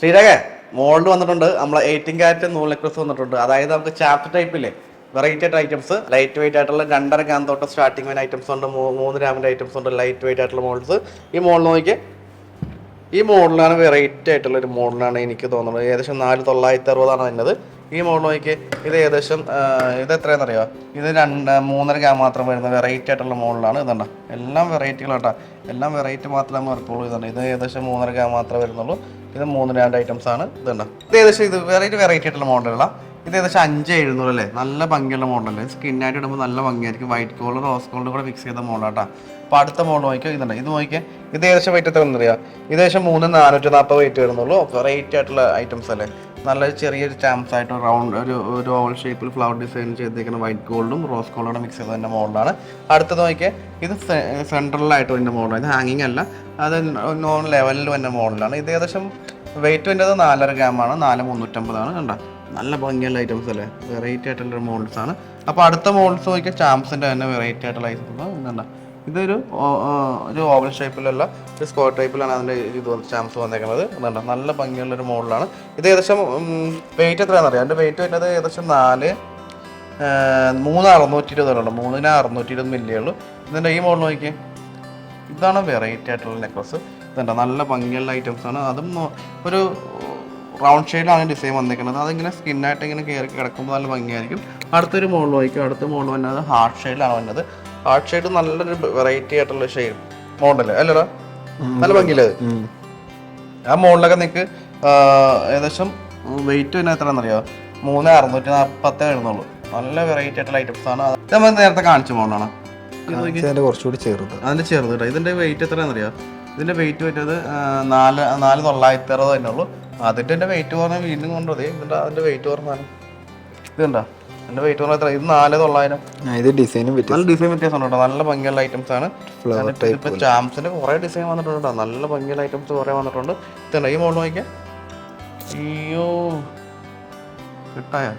Sreerekha mould വന്നിട്ടുണ്ട്. നമ്മൾ eighteen നൂൽ നെക്ലസ് വന്നിട്ടുണ്ട്. അതായത് നമുക്ക് ചാപ്റ്റർ ടൈപ്പില്ലേ വെറൈറ്റി ആയിട്ട് ഐറ്റംസ് ലൈറ്റ് വെയിറ്റ് ആയിട്ടുള്ള രണ്ടര ഗ്രാം തൊട്ട് സ്റ്റാർട്ടിംഗ് വൈൻ ഐറ്റംസ് ഉണ്ട്. മൂന്ന് ഗ്രാമിന്റെ ഐറ്റംസ് ഉണ്ട്. ലൈറ്റ് വെയിറ്റ് ആയിട്ടുള്ള മോഡൽസ് ഈ മോഡൽ നോക്കിയേ ഈ മോഡലാണ് വെറൈറ്റി ആയിട്ടുള്ള ഒരു മോഡലാണ് എനിക്ക് തോന്നുന്നത്. ഏകദേശം നാല് തൊള്ളായിരത്തി അറുപതാണ് വരുന്നത്. ഈ മോഡൽ നോക്കി ഇത് ഏകദേശം ഇത് എത്രയാണെന്ന് അറിയോ ഇത് രണ്ട് മൂന്നര ഗ്രാം മാത്രം വരുന്ന വെറൈറ്റി ആയിട്ടുള്ള മോഡലാണ് ഇതുണ്ട. എല്ലാം വെറൈറ്റികളാട്ടാ എല്ലാം വെറൈറ്റി മാത്രമേ മറക്കുള്ളൂ ഇതുണ്ട് ഇത് ഏകദേശം മൂന്നര ഗ്രാം മാത്രമേ വരുന്നുള്ളൂ. ഇത് മൂന്ന് രണ്ട് ഐറ്റംസ് ആണ്. ഇതുണ്ട് ഇത് ഏകദേശം ഇത് വെറൈറ്റി വെറൈറ്റി ആയിട്ടുള്ള മോഡലുകളാണ് ഇത് ഏകദേശം അഞ്ച് എഴുന്നൂറ് അല്ലേ? നല്ല ഭംഗിയുള്ള മോഡലല്ലേ സ്കിന്നായിട്ട് ഇടുമ്പോൾ നല്ല ഭംഗിയായിരിക്കും. വൈറ്റ് ഗോൾഡ് റോസ് ഗോൾഡ് കൂടെ മിക്സ് ചെയ്ത മോഡലാട്ടാ അപ്പോൾ അടുത്ത മോഡൽ നോക്കിയോ? ഇതുണ്ട് ഇത് നോക്കിയാൽ ഇത് ഏകദേശം വെയിറ്റ് എത്ര അറിയാം ഇത് ഏകദേശം മൂന്ന് നാനൂറ്റി നാൽപ്പത് വെയിറ്റ് വരുന്നുള്ളൂ. വെറൈറ്റി ആയിട്ടുള്ള ഐറ്റംസ് അല്ലേ? നല്ല ചെറിയൊരു ചാംസ് ആയിട്ട് റൗണ്ട് ഒരു ഒരു ഓവൽ ഷേപ്പിൽ ഫ്ലവർ ഡിസൈൻ ചെയ്തേക്കുന്ന വൈറ്റ് ഗോൾഡും റോസ് ഗോൾഡും മിക്സ് ചെയ്ത തന്നെ മോഡലാണ്. അടുത്തത് നോക്കിയാൽ ഇത് സെൻട്രലായിട്ട് വരുന്ന മോഡലാണ്. ഇത് ഹാങ്ങിങ് അല്ല. അത് നോൺ ലെവലിൽ വരുന്ന മോഡലാണ്. ഇത് ഏകദേശം വെയിറ്റ് വരുന്നത് നാലര ആണ്. നാല് മുന്നൂറ്റമ്പതാണ് കണ്ട? നല്ല ഭംഗിയുള്ള ഐറ്റംസ് അല്ലേ? വെറൈറ്റി ആയിട്ടുള്ള മോഡൽസ് ആണ്. അപ്പോൾ അടുത്ത മോഡൽസ് നോക്കിയാൽ ചാംസിന്റെ തന്നെ വെറൈറ്റി ആയിട്ടുള്ള ഐറ്റംസ് കണ്ട? ഇതൊരു ഒരു ഓവൽ ഷേപ്പിലുള്ള ഒരു സ്ക്വയർ ടൈപ്പിലാണ് അതിന്റെ ഇത് ചാംസ് വന്നേക്കുന്നത്. കണ്ടോ? നല്ല ഭംഗിയുള്ള ഒരു മോഡലാണ് ഇത് ഏകദേശം വെയിറ്റ് എത്രയാണെന്ന് അറിയാം. അതിന്റെ വെയിറ്റ് വരുന്നത് ഏകദേശം നാല് മൂന്ന് അറുന്നൂറ്റി ഇരുപത് ഇരുപതുണ്ട് മൂന്നിന് അറുന്നൂറ്റി ഇരുപത് മില്ലിയേ ഉള്ളൂ. ഇതിന്റെ ഈ മോഡൽ നോക്കിയേ. ഇതാണ് വെറൈറ്റി ആയിട്ടുള്ള നെക്ലസ് ഇതുണ്ട്? നല്ല ഭംഗിയുള്ള ഐറ്റംസ് ആണ്. അതും ഒരു റൗണ്ട് ഷെയ്ഡിലാണ് ഡിസൈൻ വന്നിരിക്കുന്നത്. അതിങ്ങനെ സ്കിന്നായിട്ട് ഇങ്ങനെ കയറി കിടക്കുമ്പോൾ നല്ല ഭംഗിയായിരിക്കും. അടുത്തൊരു മോഡൽ വായിക്കും അടുത്ത മോഡൽ വന്നത് ഹാർട്ട് ഷെയ്ഡിലാണ് വന്നത്. ഹാർട്ട് ഷെയ്ഡ് നല്ലൊരു വെറൈറ്റി ആയിട്ടുള്ള ഷെയ്ഡ് മോഡൽ അല്ലടാ? നല്ല ഭംഗിയില്ലേ ആ മോളിലൊക്കെ നിങ്ങൾക്ക് ഏകദേശം വെയിറ്റ് പിന്നെ എത്രയാണെന്നറിയോ മൂന്ന് അറുന്നൂറ്റി നാൽപ്പത്തേ വരുന്നുള്ളൂ നല്ല വെറൈറ്റി ആയിട്ടുള്ള ഐറ്റംസ് ആണ്. നമ്മൾ നേരത്തെ കാണിച്ചു മോഡലാണ് അതിന്റെ കുറച്ചുകൂടി ചെറുത്. അതിന്റെ ചെറുത് കേട്ടോ. ഇതിന്റെ വെയിറ്റ് എത്രയാണെന്നറിയോ? ഇതിന്റെ വെയിറ്റ് വരുന്നത് ആ, നാല് നാല് തൊള്ളായിരത്തി അറുപത് തന്നെ ഉള്ളൂ. അതിന്റെ എന്റെ വെയിറ്റ് പറഞ്ഞാൽ വീണ്ടും കൊണ്ടുപോയി ഇതിന്റെ അതിന്റെ വെയിറ്റ് പറഞ്ഞാൽ ഇതുണ്ടോ എന്റെ വെയിറ്റ് പറഞ്ഞാൽ എത്ര? ഇത് നാല് തൊള്ളായിരം. ഇത് ഡിസൈനും നല്ല ഡിസൈൻ വ്യത്യാസം ഉണ്ടോ? നല്ല ഭംഗിയുള്ള ഐറ്റംസ് ആണ്. ഇപ്പൊ ചാംസിന്റെ കുറെ ഡിസൈൻ വന്നിട്ടുണ്ട് കേട്ടോ. നല്ല ഭംഗിയുള്ള ഐറ്റംസ് കുറെ വന്നിട്ടുണ്ട്. ഇതുണ്ടോ ഈ മോഡൽ നോക്കിയാൽ അയ്യോ കിട്ടായോ?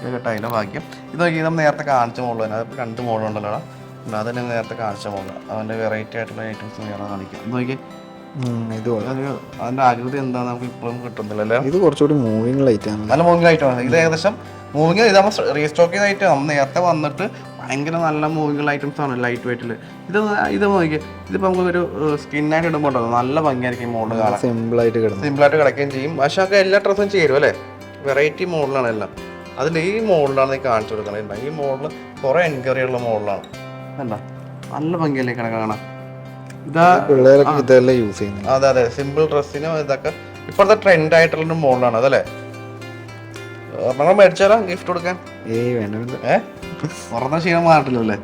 ഇത് കിട്ടായില്ല ഭാഗ്യം. ഇത് നോക്കി നമ്മൾ നേരത്തെ കാണിച്ച മോഡൽ തന്നെ. രണ്ട് മോഡൽ ഉണ്ടല്ലോ അത് തന്നെ നേരത്തെ കാണിച്ച പോകുന്നത് അവന്റെ വെറൈറ്റി ആയിട്ടുള്ള ഐറ്റംസ് വേറെ കാണിക്കാം നോക്കി ഉം, ഇത് അതിന്റെ ആകൃതി എന്താ നമുക്ക് ഇപ്പോഴും കിട്ടുന്നില്ല അല്ലേ? ഇത് കുറച്ചുകൂടി മൂവിങ് ലൈറ്റ് ആണ്. നല്ല മൂവിങ് ഐറ്റം ഇത് ഏകദേശം മൂവിങ് ഇത് നമ്മൾ റീസ്റ്റോക്ക് ചെയ്ത ഐറ്റം നമ്മൾ നേരത്തെ വന്നിട്ട് ഭയങ്കര നല്ല മൂവിങ് ഐറ്റംസ് ആണ് ലൈറ്റ് വെയിറ്റിൽ ഇത് ഇത് നോക്കി ഇതിപ്പോൾ നമുക്ക് ഒരു സ്കിന്നായിട്ട് ഇടുമ്പോൾ ഉണ്ടല്ലോ, നല്ല ഭംഗിയായിരിക്കും മോഡൽ കാണാൻ. സിമ്പിൾ ആയിട്ട് കിടന്നു സിമ്പിളായിട്ട് കിടക്കുകയും ചെയ്യും. പക്ഷേ ഒക്കെ എല്ലാ ഡ്രസ്സും ചേരും അല്ലേ? വെറൈറ്റി മോഡലാണ് എല്ലാം. അതിൽ ഈ മോഡലാണ് ഈ കാണിച്ചു കൊടുക്കുന്നത്. ഈ മോഡൽ കുറേ എൻക്വയറി ഉള്ള മോഡലാണ് കണ്ടോ? നല്ല ഭംഗിയല്ലേ കാണാൻ? ഇതാ പിള്ളേരൊക്കെ ഇതെല്ലാം യൂസ് ചെയ്യുന്നത്. അതെ അതെ. സിമ്പിൾ ഡ്രസ്സിനും ഇതൊക്കെ ഇപ്പോഴത്തെ ട്രെൻഡ് ആയിട്ടുള്ള മോഡലാണ് അതല്ലേ? നമ്മൾ മേടിച്ചാലോ ഗിഫ്റ്റ് കൊടുക്കാൻ. ഏയ് വേണ്ട വേണ്ട. ഏ? പറഞ്ഞ ക്ഷീണം മാറിട്ടില്ലല്ലേ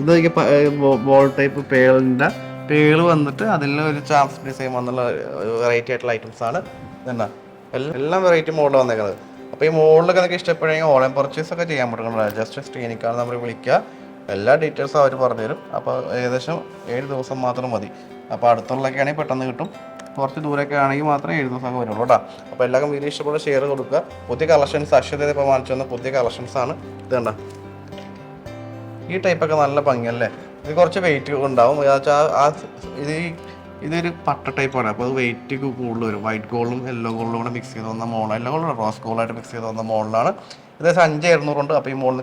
ഇത് ബോൾ ടൈപ്പ് പേളിന്റെ പേൾ വന്നിട്ട് അതിൽ ഒരു ചാംസ് ഡിസൈൻ വന്നുള്ള വെറൈറ്റി ആയിട്ടുള്ള ഐറ്റംസ് ആണ്. എന്നാ എല്ലാം വെറൈറ്റി മോഡൽ വന്നേക്കുന്നത് അപ്പോൾ ഈ മോഡലൊക്കെ നിങ്ങൾക്ക് ഇഷ്ടപ്പെടുകയാണെങ്കിൽ ഓൺലൈൻ പർച്ചേസ് ഒക്കെ ചെയ്യാൻ പറ്റുന്നത് ജസ്റ്റ് സ്ക്രീനിക്കാണ് നമ്മൾ വിളിക്കുക. എല്ലാ ഡീറ്റെയിൽസും അവർ പറഞ്ഞുതരും. അപ്പോൾ ഏകദേശം ഏഴ് ദിവസം മാത്രം മതി. അപ്പോൾ അടുത്തുള്ളൊക്കെ ആണെങ്കിൽ പെട്ടെന്ന് കിട്ടും. കുറച്ച് ദൂരമൊക്കെ ആണെങ്കിൽ മാത്രമേ ഏഴ് ദിവസം വരുള്ളൂ കേട്ടോ. അപ്പോൾ എല്ലാവർക്കും വീഡിയോ ഇഷ്ടപ്പെട്ട ഷെയർ കൊടുക്കുക. പുതിയ കളക്ഷൻസ് അക്ഷയത ഇപ്പോൾ വാങ്ങിച്ചു വന്ന പുതിയ കളക്ഷൻസാണ് ഇത് കണ്ടോ? ഈ ടൈപ്പൊക്കെ നല്ല ഭംഗിയല്ലേ? ഇത് കുറച്ച് വെയിറ്റ് ഉണ്ടാവും. ആ ഇത് ഇതൊരു പട്ട ടൈപ്പാണ് അപ്പോൾ അത് വെയിറ്റ് കൂടുതൽ വരും. വൈറ്റ് ഗോൾഡും യെല്ലോ ഗോൾഡും കൂടെ മിക്സ് ചെയ്ത് വന്ന മോളാണ് യെല്ലോ ഗോൾഡ് റോസ് ഗോൾഡായിട്ട് മിക്സ് ചെയ്ത് വന്ന മോളിലാണ് ഏകദേശം അഞ്ച് ഇരുന്നൂറുണ്ട് അപ്പോൾ ഈ മോഡൽ